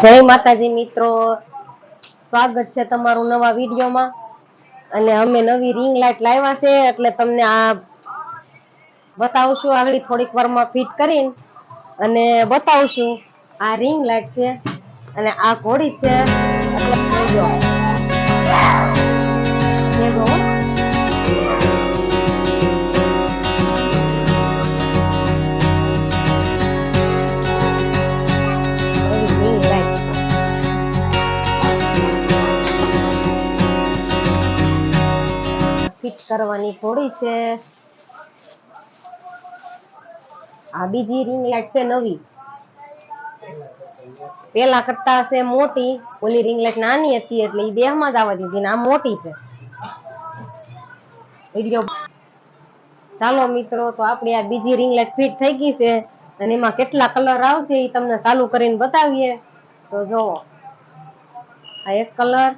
જય માતાજી મિત્રો. સ્વાગત છે તમારું નવા વિડીયોમાં. અને અમે નવી રિંગ લાઇટ લાવ્યા છે, એટલે તમને આ બતાવશું. આગળ થોડીક વારમાં ફિટ કરીને અને બતાવશું. આ રિંગ લાઇટ છે અને આ ઘોડી છે. એટલે ફિટ કરવાની થોડી છે. આ બીજી રિંગ લાઇટ છે નવી. પેલા કરતા છે મોટી, ઓલી રિંગ લાઇટ નાની હતી એટલે એ દેહમાં જ આવવા દીધી આ મોટી છે. ચાલો મિત્રો, તો આપણી આ બીજી રિંગ લાઇટ ફિટ થઈ ગઈ છે અને એમાં કેટલા કલર આવશે એ તમને ચાલુ કરીને બતાવીએ. તો જોવો આ એક કલર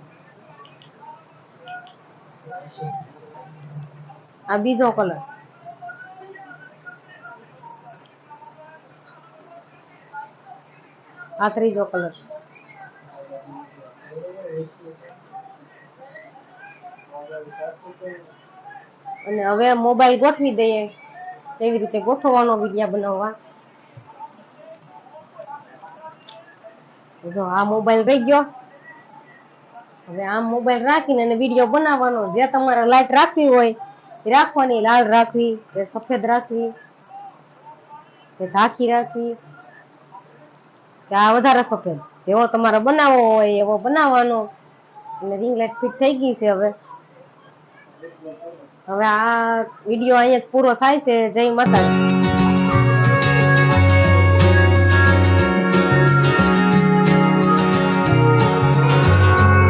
આ બીજો કલર આ ત્રીજો કલર અને હવે મોબાઈલ ગોઠવી દઈએ. તેવી રીતે ગોઠવવાનો વિડીયા બનાવવા. જો આ મોબાઈલ રહી ગયો. હવે આ મોબાઈલ રાખીને અને વીડિયો બનાવવાનો. જે તમારે લાઈટ રાખવી હોય, એ રાખવાની. લાલ રાખવી કે સફેદ રાખવી કે ઢાંકી રાખવી. કે આ વધારે સફેદ. જેવો તમારે બનાવવો હોય, એવો બનાવવાનો. અને રિંગ લાઈટ ફિટ થઈ ગઈ છે હવે. હવે આ વીડિયો અહીંયા જ પૂરો થાય છે. જય માતાજી.